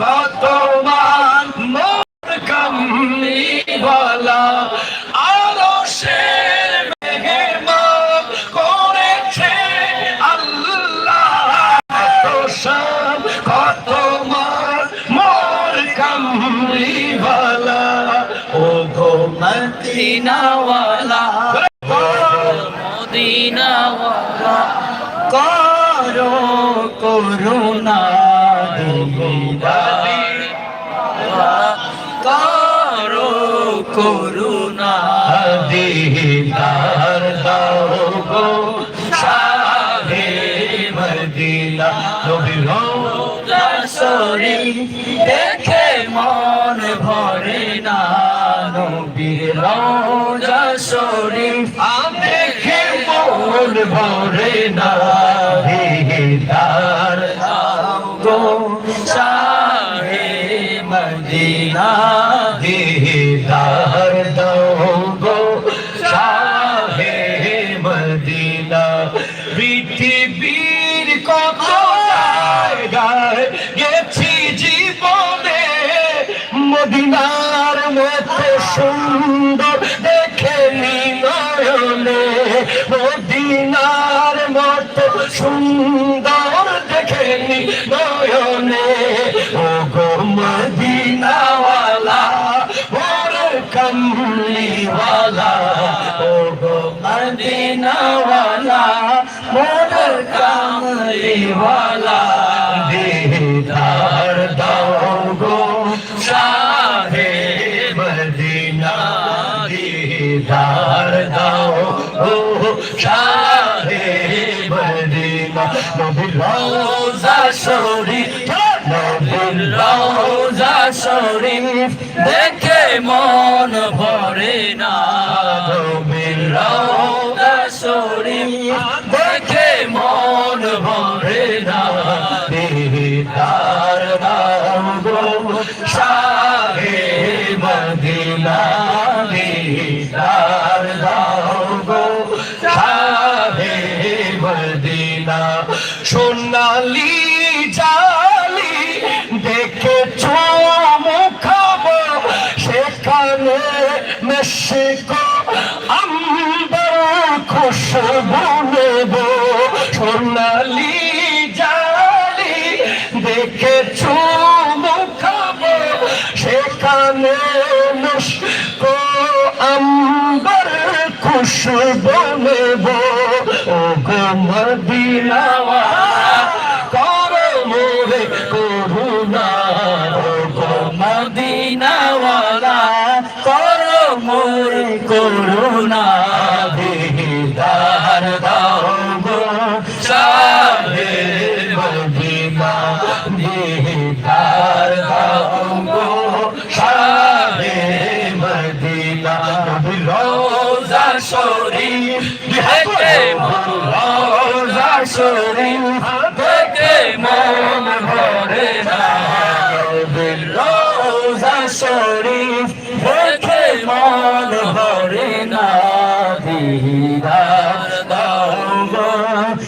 কত মোর কামলি বলা আরও মেহমান করেছে আল্লাহ। সব কত মোর কামলি বলা ও গো মদিনাওয়ালা করুণা। দিদার দাও গো শাহে মদিনা। নবী রওজা শরীফ দেখে মন ভরে না। নবীর শরীফ দেখে মন ভরে পৃথিবীর রওজা শরীফ, নবীর রওজা শরীফ, দেখে মন ভরে না। নবীর রওজা শরীফ, দেখে মন ভরে না। শাহে মদিনা, দিদার দাও সোনালি জালি দেখে মুখাবো সেখানে মুশকো আম্বার খুশবু নেব। ও গো মদিনাওয়া রওজা শরীফ মন ভরে না। রোজা শরীফ দেখে মন ভরে না। দিদার দাও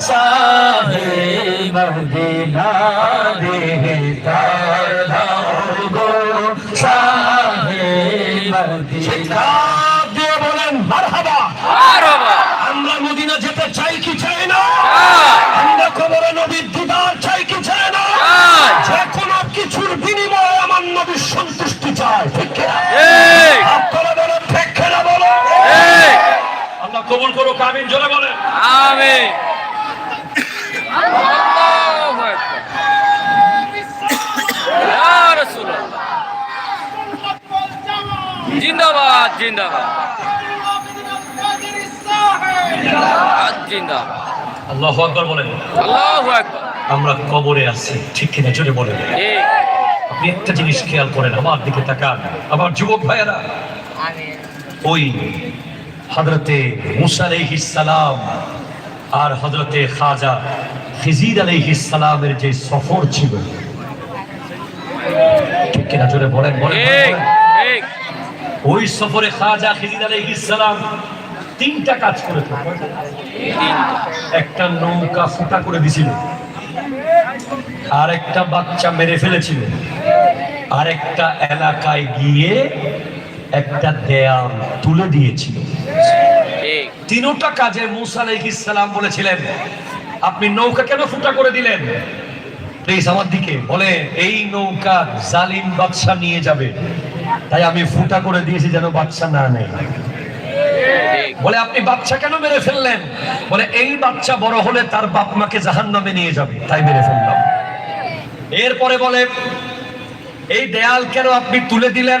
শাহে মদিনা কবুল করো কামিন জোরে বলেন। আমিন। জিন্দাবাদ জিন্দাবাদ। জিন্দাবাদ আল্লাহ আকবর বলেন। আল্লাহু আকবার। আমরা কবরে আছি ঠিক কিনা জোরে বলেন। ঠিক আপনি একটা জিনিস খেয়াল করেন আমার দিকে তাকান। আমার যুবক ভাইয়েরা ওই হজরতে মুসা আলাইহিস সালাম আর হজরতে খাজা খিজির আলাইহিস সালামের যে সফর ছিল। ঠিক কিনা জোরে বলেন বলেন ওই সফরে খাজা খিজির আলাইহিস সালাম তিনটা কাজ করে একটা নৌকা ফুটা করে দিছিল আর একটা বাচ্চা মেরে ফেলেছিল আরেকটা এলাকায় গিয়ে একটা দেয়াল তুলে দিয়েছিল। তিনোটা কাজে মুসা আলাইহিসসালাম বলেছিলেন আপনি নৌকা কেন ফুটা করে দিলেন? প্লিজ আমার দিকে বলে এই নৌকা জালিম বাদশা নিয়ে যাবে তাই আমি ফুটা করে দিয়েছি যেন বাদশা না নেয়। বলে আপনি বাচ্চা কেন মেরে ফেললেন? বলে এই বাচ্চা বড় হলে তার বাপ মাকে জাহান নামে নিয়ে যাবে তাই মেরে ফেললাম। এরপরে বলে এই দেয়াল কেন আপনি তুলে দিলেন?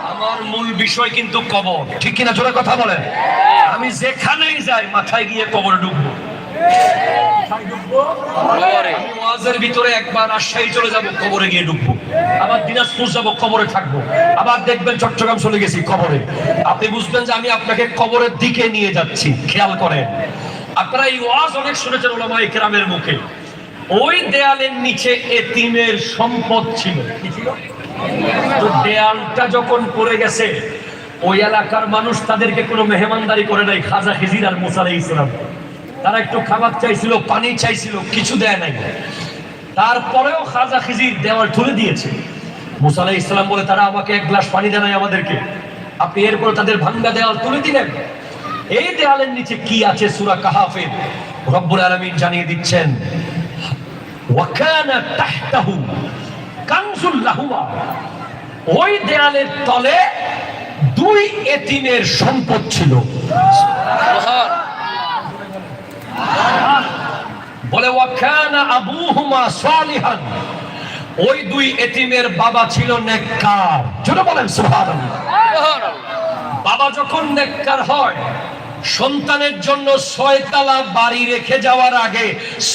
আমার মূল বিষয় কিন্তু কবর। ঠিক কিনা জোরে কথা বলেন? আমি যেখানেই যাই মাথায় গিয়ে কবরে ঢুকবো। কবরে। আমি ওয়াজের ভিতরে একবার রাজশাহী চলে যাব কবরে গিয়ে ঢুকবো। আবার দিনাজপুর যাব কবরে থাকব। আবার দেখবেন চট্টগ্রাম চলে গেছি কবরে। আপনি বুঝবেন যে আমি আপনাকে কবরের দিকে নিয়ে যাচ্ছি খেয়াল করেন। আপনারা এই ওয়াজ অনেক শুনেছেন ওলামা ইকরামের মুখে। ওই দেয়ালের নিচে এতিমের সম্পদ ছিল। কি ছিল? তো দেয়ালটা যখন পড়ে গেছে, ওই এলাকার মানুষ তাদেরকে কোনো মেহমানদারি করে নাই, খাজা খিজির আর মুসা আলাইহিস সালাম। তারা একটু খাবার চাইছিল, পানি চাইছিল, কিছু দেয় নাই। তারপরেও খাজা খিজির দেওয়াল তুলে দিয়েছে। মুসা আলাইহিস সালাম বলে, তারা আমাকে এক গ্লাস পানি দেয় আমাদেরকে। আপনি এরপরে তাদের ভাঙ্গা দেওয়াল তুলে দিলেন। এই দেয়ালের নিচে কি আছে সূরা কাহাফে রব্বুল আলামিন জানিয়ে দিচ্ছেন ওয়াকানা তাহতাহু ওই দেয়ালের তলে দুই এতিমের সম্পদ ছিল। বলে ওই দুই এতিমের বাবা ছিল নেককার। জোরে বলেন বাবা যখন নেককার হয়, সন্তানের জন্য ছয়তলা বাড়ি রেখে যাওয়ার আগে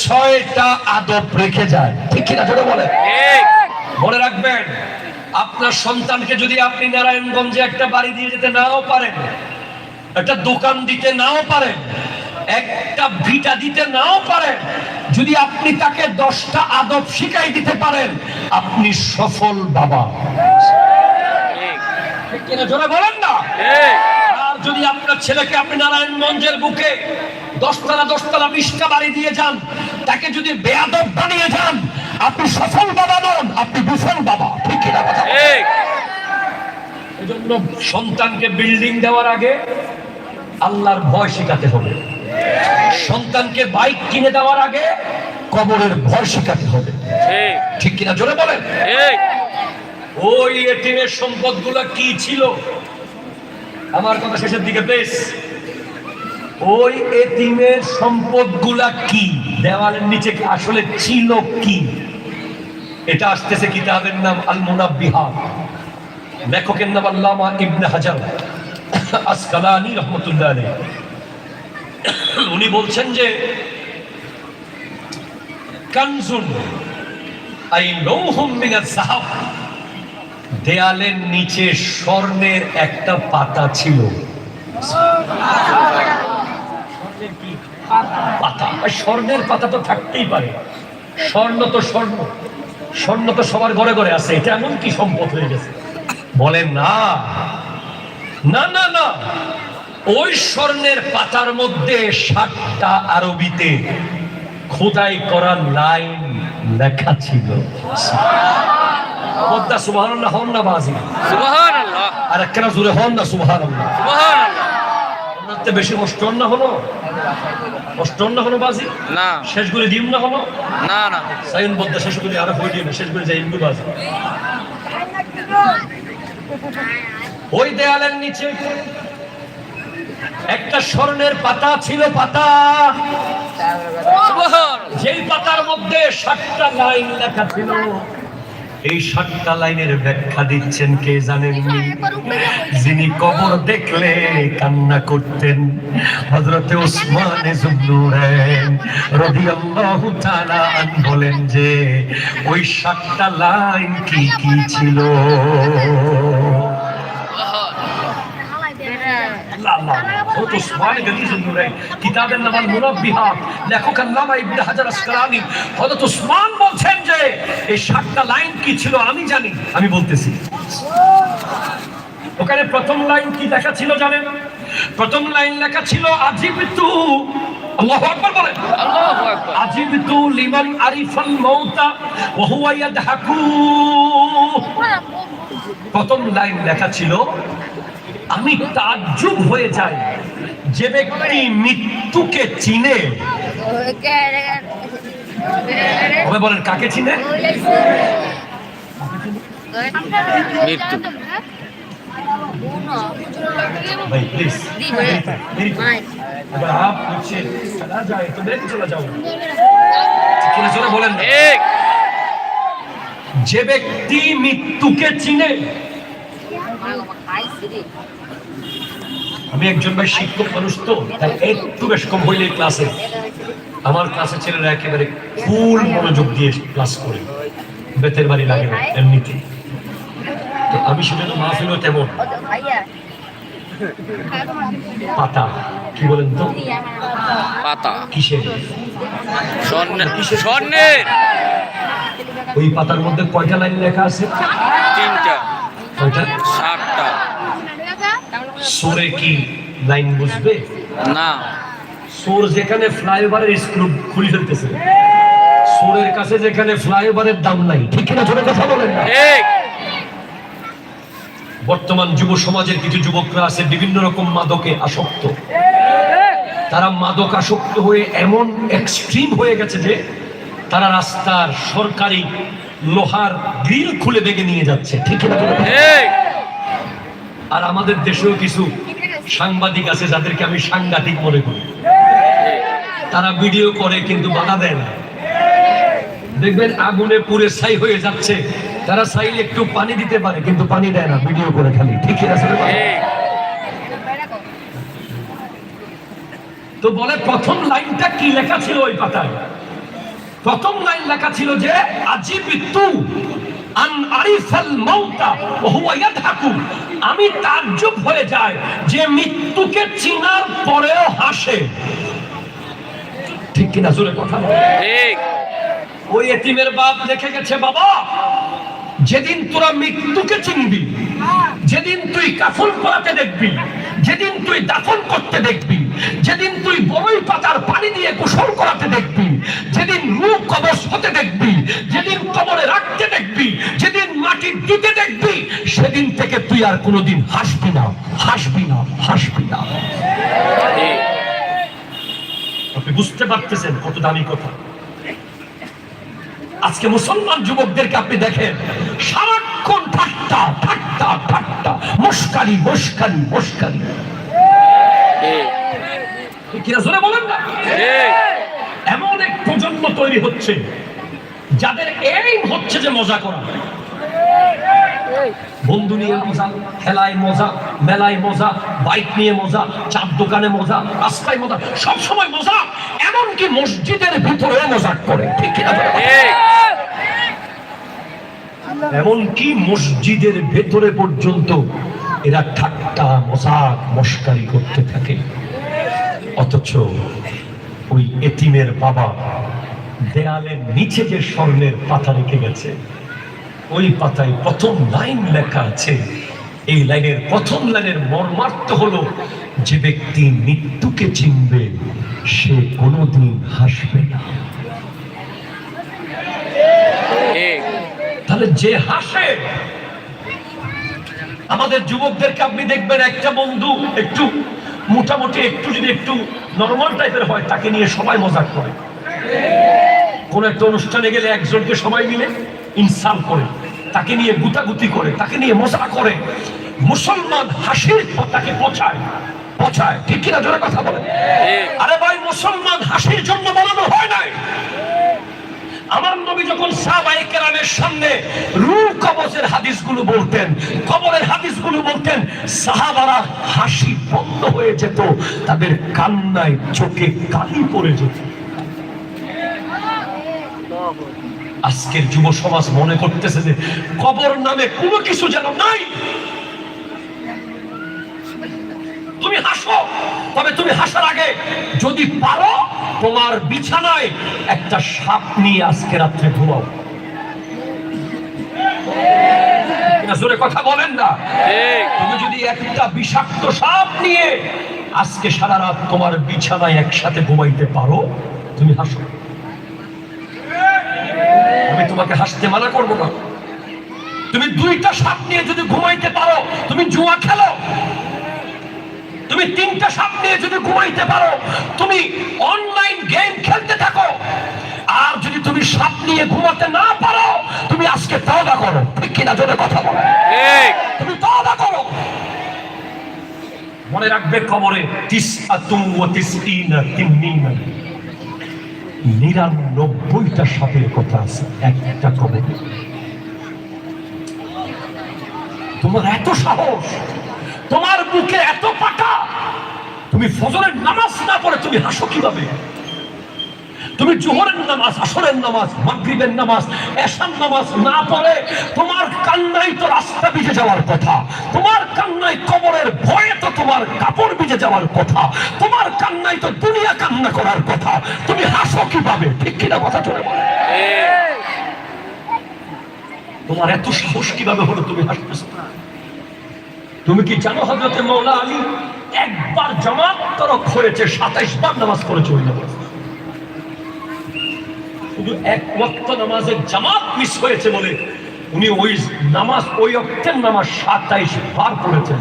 ছয়টা আদব রেখে যায়। ঠিক কিনা? জোরে বলেন। ঠিক। মনে রাখবেন আপনার সন্তানকে যদি আপনি নারায়ণগঞ্জে একটা বাড়ি দিয়ে যেতে নাও পারেন একটা দোকান দিতে নাও পারেন একটা ভিটা দিতে নাও পারেন যদি আপনি তাকে দশটা আদব শিখাই দিতে পারেন আপনি সফল বাবা। কিনা জোরে বলেন না? আর যদি আপনার ছেলেকে আপনি নারায়ণগঞ্জের বুকে দশতলা দশতলা বিশটা বাড়ি দিয়ে যান তাকে যদি বেয়াদব বানিয়ে যান আপনি সফল বাবা নন আপনি বিফল বাবা। ঠিক কিনা কথা? এজন্য সন্তানকে বিল্ডিং দেওয়ার আগে আল্লাহর ভয় শেখাতে হবে। সন্তানকে বাইক কিনে দেওয়ার আগে কবরের ভয় শেখাতে হবে। ঠিক। ঠিক কিনা জোরে বলেন? ওই এটিমের সম্পদগুলো কি ছিল? আমার কথা শেষের দিকে বেশ ওই এতিমের সম্পদগুলা কি? দেওয়ালের নিচে আসলে ছিল কি? এটা আসতেছে কিতাবের নাম আল মুনাব্বিহা লেখকের নাম আল্লামা ইবনে হাজার আসকালানি রহমতুল্লাহ উনি বলছেন যে কানজুন আই লৌহুম মিনাজ যাহাব দেয়ালের নিচে স্বর্ণের একটা পাতা ছিল। পাতা স্বর্ণের পাতা তো থাকতেই পারে। স্বর্ণ তো স্বর্ণ স্বর্ণ তো সবার ঘরে ঘরে আছে, এটা এমন কি সম্পদ হয়ে গেছে? বলেন না। না না না। ওই স্বর্ণের পাতার মধ্যে সাতটা আরবিতে খোদাই করা লাইন লেখা ছিল। পদ্মা হন না বাজি সুবহানাল্লাহ। আর একখানা জুড়ে হন না সুবহানাল্লাহ। আপনার তো বেশি কষ্ট না হলো? কষ্ট হন না হলো বাজি? না। শেষ করে দিম না হলো? না না। সাইন বদ্দা শেষ করে আরও হয়ে দিন শেষ করে যাই ইন্দু বাজি। ওই দেয়ালের নিচে একটা স্বর্ণের পাতা ছিল পাতা। যেই পাতার মধ্যে সাতটা লাইন লেখা ছিল। এই সাতটা লাইনের ব্যাখ্যা দিচ্ছেন কে জানেননি যিনি কবর দেখলে কান্না করতেন হযরতে ওসমান তাআলা আন বলেন যে ওই সাতটা লাইন কি কি ছিল? আল্লাহ। আল্লাহ হযরত উসমান গনি নুরাইন কিতাবের নাম আল মুনাব্বিহাত লেখক আল্লামা ইবনে হাজার আসকালানি হযরত উসমান বলছেন যে এই সাতটা লাইন কি ছিল আমি জানি আমি বলতেছি ওখানে প্রথম লাইন কি লেখা ছিল জানেন প্রথম লাইন লেখা ছিল আজিবিতু আল্লাহু আকবার বলেন আল্লাহু আকবার আজিবিতু লিমান আরিফাল মাউতা ওয়া হুয়া ইয়াদহাকু প্রথম লাইন লেখা ছিল আমি তাজ্জুব হয়ে যাই যে ব্যক্তি মৃত্যুকে চিনে তবে বলেন কাকে চিনে মৃত্যু। ভাই প্লিজ अगर आप पीछे चला जाए तो मैं भी चला जाऊंगा কিনা জোরে বলেন না। ঠিক যে ব্যক্তি মৃত্যুকে চিনে আমি একজন ভাই শিক্ষক মানুষ তো তাই একটু বেশ কম হইলে ক্লাসে আমার ক্লাসে ছেলেরা একেবারে ফুল মনোযোগ দিয়ে ক্লাস করে। বেতের বাড়ি লাগে না এমনিতে। তো আমি সেজন্য মাহফিলও তেমন। পাতা কি বলেন তো? পাতা। কিসের? স্বর্ণ স্বর্ণের! ওই পাতার মধ্যে কয়টা লাইন লেখা আছে? তিনটা। কয়টা? সাতটা সোরে কি? লাইন বুঝবে? না। সোর যেখানে ফ্লাইওভারের স্ক্রু খুলে ফেলতেছে সোরের কাছে যেখানে ফ্লাইওভারের দাম নাই। ঠিক না ছোট কথা বলেন ঠিক। বর্তমান যুব সমাজের কিছু যুবকরা আছে বিভিন্ন রকম মাদকে আসক্ত। তারা মাদক আসক্ত হয়ে এমন এক্সট্রিম হয়ে গেছে যে তারা রাস্তার সরকারি লোহার গ্রিল খুলে বেগে নিয়ে যাচ্ছে। ঠিক না আর আমাদের দেশেও কিছু সাংবাদিক আছে যাদেরকে আমি সাংঘাতিক মনে করি। তারা ভিডিও করে কিন্তু বাধা দেয় না। দেখবেন আগুনে পুড়ে ছাই হয়ে যাচ্ছে। তারা চাইলে একটু পানি দিতে পারে, কিন্তু পানি দেয় না, ভিডিও করে খালি। ঠিক আছে তো বলে, প্রথম লাইনটা কি লেখা ছিল ওই পাতায়? প্রথম লাইন লেখা ছিল যে, আজিবিতু আন আরিফাল মাউতা ওয়া হুয়া ইয়াদহাকু। আমি তাজ্জব হয়ে যায় যে মৃত্যুকে চিনার পরেও হাসে। ঠিক কিনা জোরে কথা ঠিক। ওই এতিমের বাপ দেখে গেছে বাবা যেদিন তোরা মৃত্যুকে চিনবি যেদিন তুই কাফন করাতে দেখবি যেদিন তুই দাফন করতে দেখবি যেদিন তুই বড়ই পাতার পানি দিয়ে গোসল করাতে দেখবি যেদিন মুখ কবচ হতে দেখবি যেদিন কবরে রাখতে দেখবি যেদিন মাটি দিতে দেখবি সেদিন থেকে তুই আর কোনোদিন হাসবি না হাসবি না হাসবি না। আপনি বুঝতে পারতেছেন কত দামি কথা। আজকে মুসলমান যুবকদেরকে আপনি দেখেন সারাক্ষণ ঠাট্টা ঠাট্টা ঠাট্টা মুস্কারি মুস্কারি মুস্কারি কিনা জোরে বলেন না? এমন এক প্রজন্ম তৈরি হচ্ছে যাদের এইম হচ্ছে যে মজা করা বন্ধু নিয়ে মজা, খেলায় মজা, মেলায় মজা, বাইক নিয়ে মজা, চার দোকানে মজা, রাস্তায় মজা সব সময় মজা, এমনকি মসজিদের ভিতরেও মজাক করে, ঠিক কিনা? এমনকি মসজিদের ভেতরে পর্যন্ত এরা ঠাট্টা, মজাক, মস্কারি করতে থাকে অথচ ওই এতিমের বাবা দেয়ালের নিচে যে স্বর্ণের পাতা রেখে গেছে, ওই পাতায় প্রথম লাইন লেখা আছে। এই লাইনের প্রথম লাইনের মর্মার্থ হলো, যে ব্যক্তি মৃত্যুকে চিনবে, সে কোনোদিন হাসবে না। তাহলে যে হাসে, আমাদের যুবকদেরকে আপনি দেখবেন, একটা বন্ধু একটু মোটামুটি একটু যদি একটু নর্মাল টাইপের হয়, তাকে নিয়ে সবাই মজাক করে। কোন একটা অনুষ্ঠানে গেলে একজনকে সবাই মিলে ইনসাল করে, তাকে নিয়ে গুতাগুতি করে, তাকে নিয়ে মজা করে। মুসলমান হাসির তাকে পচায় পচায়। ঠিক কিনা জোরে কথা বলে আরে ভাই, মুসলমান হাসির জন্য বানানো হয় নাই। আমার নবী যখন সাহাবায়ে কেরামের সামনে রু কবজের হাদিসগুলো বলতেন, কবরের হাদিসগুলো বলতেন, সাহাবারা হাসি বন্ধ হয়ে যেত, তাদের কান্নায় চোখে কালি পড়ে যেত। আজকের যুব সমাজ মনে করতেছে যে কবর নামে কোনো কিছু যেন নাই। তুমি হাসি তুমি হাসার আগে যদি পারো তোমার বিছানায় একটা সাপ নিয়ে আজকে রাত্রে ঘুমাও। জোরে কথা বলেন না। তুমি যদি একটা বিষাক্ত সাপ নিয়ে আজকে সারা রাত তোমার বিছানায় একসাথে ঘুমাইতে পারো তুমি হাসো। তোমাকে হাসতে মানা করব না। তুমি দুইটা সাপ নিয়ে যদি ঘুমাইতে পারো তুমি জুয়া খেলো। তুমি তিনটা সাপ নিয়ে যদি ঘুমাইতে পারো তুমি অনলাইন গেম খেলতে থাকো। আর যদি তুমি সাপ নিয়ে ঘুমাতে না পারো তুমি আজকে তওবা করো। ঠিক কিনা জোরে কথা বলো। ঠিক। তুমি তওবা করো। মনে রাখবে কবরে তিস আতুম ও তিসইনা তিন্নিনা নিরানব্বইটা সাপের কথা আছে, একটা কবরে। তোমার এত সাহস, তোমার বুকে এত পাটা তুমি ফজরের নামাজ না পড়ে তুমি হাসো কীভাবে? তুমি জোহরের নামাজ, আসরের নামাজ, মাগরিবের নামাজ, এশার নামাজ না পড়ে, তোমার কান্নাই তো রাস্তা ভিজে যাওয়ার কথা। তোমার কান্নাই কবরের ভয়ে তো তোমার কাপড় ভিজে যাওয়ার কথা। তোমার কান্নাই তো দুনিয়া কান্না করার কথা। তুমি হাসো কীভাবে? ঠিক কিনা কথা চলে বলে। তোমার এত সাহস কীভাবে হলো তুমি হাসতেছো? তুমি কি জানো হজরতে মৌলা আলী একবার জামাত তরক হয়েছে, সাতাইশ বার নামাজ পড়েছে ওই নামাজ? শুধু এক ওয়াক্ত নামাজের জামাত মিস হয়েছে বলে উনি ওই নামাজ, ওই অক্টের নামাজ সাতাইশ বার পড়েছেন।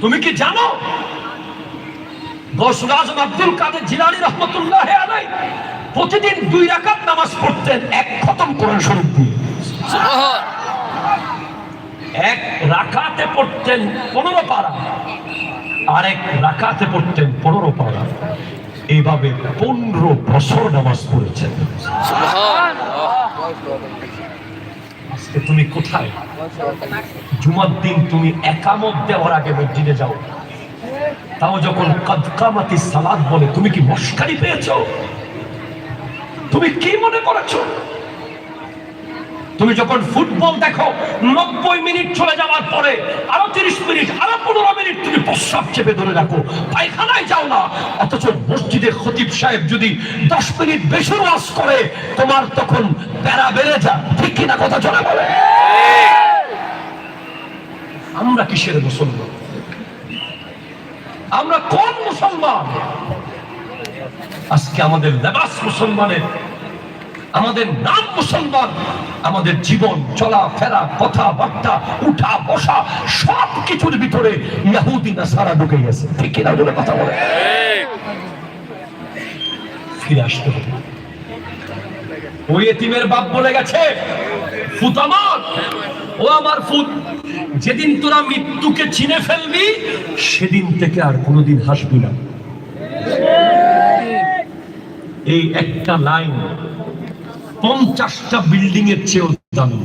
তুমি কি জানো? গৌসুল আজম আব্দুল কাদের জিলানি রহমতুল্লাহ আলাই প্রতিদিন দুই রাকাত নামাজ পড়তেন এক খতম কোরআন শরীফ দিয়ে। এক রাকাতে পড়তেন পনেরো পারা আর এক রাকাতে পড়তেন পনেরো পারা। এইভাবে পনেরো বছর নামাজ পড়েছেন। আজকে তুমি কোথায়? জুমার দিন তুমি একামত দেওয়ার আগে মসজিদে যাও। তাও যখন কদকামাতি সালাদ বলে, তুমি কি মস্কারি পেয়েছ? তুমি কি মনে করেছ? তুমি যখন ফুটবল দেখো, নব্বই মিনিট চলে যাওয়ার পরে, আরও তিরিশ মিনিট, আরও পনেরো মিনিট তুমি প্রস্রাব চেপে ধরে রাখো। পায়খানায় যাও না, অথচ মসজিদের খতিব সাহেব যদি দশ মিনিট বেশি ওয়াজ করে তোমার তখন প্যারা বেড়ে যায়। ঠিক কিনা কথা চলে বলে? আমরা কিসের মুসলমান? আমরা কোন মুসলমান? আজকে আমাদের লেবাস মুসলমানের আমাদের নাম মুসলমান, আমাদের জীবন, চলা, ফেরা, কথাবার্তা, উঠা, বসা সব কিছুর ভিতরে ইয়াহুদি, নাসারা ঢুকে গেছে। ঠিক কিনা কথা বলে? ফিরে আসতে হবে। ওই এতিমের বাপ বলে গেছে, ফুত আমার, ও আমার ফুত, যেদিন তোরা মৃত্যুকে চিনে ফেলবি, সেদিন থেকে আর কোনোদিন হাসবি না। এই একটা লাইন পঞ্চাশটা বিল্ডিং এর চেয়েও দামি।